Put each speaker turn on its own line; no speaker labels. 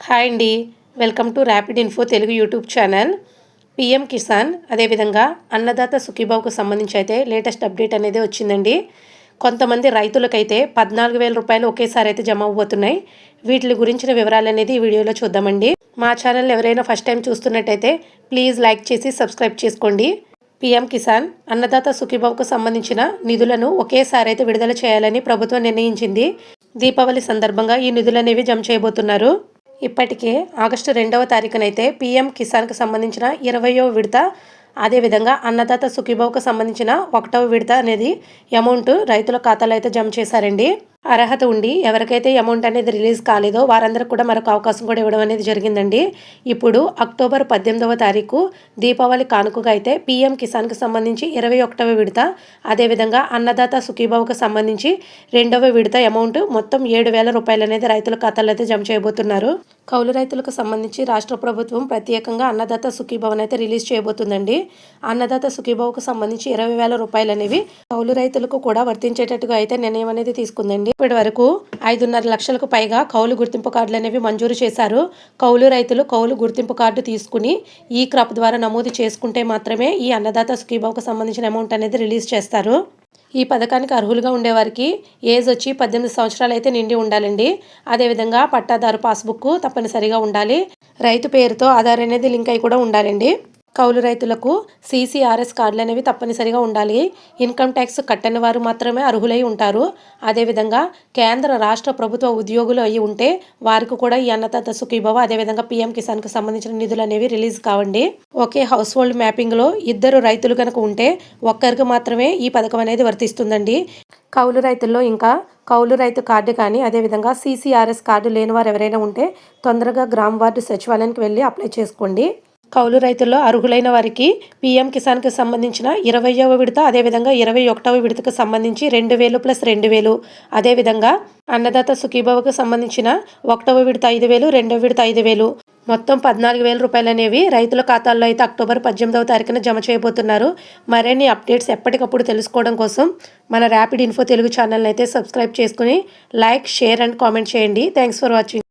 Hi అండి. Welcome to rapid info Telugu YouTube channel. PM Kisan అదేవిధంగా అన్నదాత సుఖీబాబుకు సంబంధించి అయితే లేటెస్ట్ అప్డేట్ అనేది వచ్చిందండి. కొంతమంది రైతులకైతే పద్నాలుగు వేల రూపాయలు ఒకేసారి అయితే జమ అవ్వబోతున్నాయి. వీటి గురించిన వివరాలు అనేది ఈ వీడియోలో చూద్దామండి. మా ఛానల్ ఎవరైనా ఫస్ట్ టైం చూస్తున్నట్టయితే ప్లీజ్ లైక్ చేసి సబ్స్క్రైబ్ చేసుకోండి. పీఎం కిసాన్ అన్నదాత సుఖీబాబుకు సంబంధించిన నిధులను ఒకేసారి అయితే విడుదల చేయాలని ప్రభుత్వం నిర్ణయించింది. దీపావళి సందర్భంగా ఈ నిధులు అనేవి జమ చేయబోతున్నారు. ఇప్పటికే ఆగస్టు రెండవ తారీఖునైతే పీఎం కిసాన్కు సంబంధించిన ఇరవయో విడత అదేవిధంగా అన్నదాత సుఖీభావుకు సంబంధించిన ఒకటవ విడత అనేది అమౌంట్ రైతుల ఖాతాలో అయితే జమ చేశారండి. అర్హత ఉండి ఎవరికైతే అమౌంట్ అనేది రిలీజ్ కాలేదో వారందరికి కూడా మరొక అవకాశం కూడా ఇవ్వడం అనేది జరిగిందండి. ఇప్పుడు అక్టోబర్ పద్దెనిమిదవ తారీఖు దీపావళి కానుకగా అయితే పీఎం కిసాన్కి సంబంధించి ఇరవై ఒకటవ విడత అదేవిధంగా అన్నదాత సుఖీబాబుకు సంబంధించి రెండవ విడత అమౌంట్ మొత్తం ఏడు వేల రూపాయలు అనేది రైతుల ఖాతాలో అయితే జమ చేయబోతున్నారు. కౌలు రైతులకు సంబంధించి రాష్ట్ర ప్రభుత్వం ప్రత్యేకంగా అన్నదాత సుఖీభవన్ అయితే రిలీజ్ చేయబోతుందండి. అన్నదాత సుఖీభావకు సంబంధించి ఇరవై వేల రూపాయలు అనేవి కౌలు రైతులకు కూడా వర్తించేటట్టుగా అయితే నిర్ణయం అనేది తీసుకుందండి. ఇప్పటి వరకు ఐదున్నర లక్షలకు పైగా కౌలు గుర్తింపు కార్డులు అనేవి మంజూరు చేశారు. కౌలు రైతులు కౌలు గుర్తింపు కార్డు తీసుకుని ఈ క్రాప్ ద్వారా నమోదు చేసుకుంటే మాత్రమే ఈ అన్నదాత సుఖీభావకు సంబంధించిన అమౌంట్ అనేది రిలీజ్ చేస్తారు. ఈ పథకానికి అర్హులుగా ఉండేవారికి ఏజ్ వచ్చి పద్దెనిమిది సంవత్సరాలు అయితే నిండి ఉండాలండి. అదేవిధంగా పట్టాదారు పాస్బుక్ తప్పనిసరిగా ఉండాలి. రైతు పేరుతో ఆధార్ అనేది లింక్ అయి కూడా ఉండాలండి. కౌలు రైతులకు సీసీఆర్ఎస్ కార్డులు అనేవి తప్పనిసరిగా ఉండాలి. ఇన్కమ్ ట్యాక్స్ కట్టని వారు మాత్రమే అర్హులై ఉంటారు. అదేవిధంగా కేంద్ర రాష్ట్ర ప్రభుత్వ ఉద్యోగులు అయి ఉంటే వారికి కూడా ఈ అన్నదాత సుఖీభవ అదేవిధంగా పీఎం కిసాన్కి సంబంధించిన నిధులు అనేవి రిలీజ్ కావండి. ఒకే హౌస్ హోల్డ్ మ్యాపింగ్లో ఇద్దరు రైతులు కనుక ఉంటే ఒక్కరికి మాత్రమే ఈ పథకం అనేది వర్తిస్తుందండి. కౌలు రైతుల్లో ఇంకా కౌలు రైతు కార్డు కానీ అదేవిధంగా సీసీఆర్ఎస్ కార్డు లేని వారు ఎవరైనా ఉంటే తొందరగా గ్రామ వార్డు సచివాలయానికి వెళ్ళి అప్లై చేసుకోండి. కౌలు రైతుల్లో అర్హులైన వారికి పీఎం కిసాన్కి సంబంధించిన ఇరవయవ విడత అదేవిధంగా ఇరవై ఒకటవ విడతకు సంబంధించి రెండు వేలు ప్లస్ రెండు వేలు. అదేవిధంగా అన్నదాత సుఖీభవకు సంబంధించిన ఒకటవ విడత ఐదు వేలు రెండవ విడత ఐదు వేలు. మొత్తం పద్నాలుగు వేల రూపాయలు అనేవి రైతుల ఖాతాల్లో అయితే అక్టోబర్ పద్దెనిమిదవ తారీఖున జమ చేయబోతున్నారు. మరిన్ని అప్డేట్స్ ఎప్పటికప్పుడు తెలుసుకోవడం కోసం మన ర్యాపిడ్ ఇన్ఫో తెలుగు ఛానల్ని అయితే సబ్స్క్రైబ్ చేసుకుని లైక్ షేర్ అండ్ కామెంట్ చేయండి. Thanks for watching.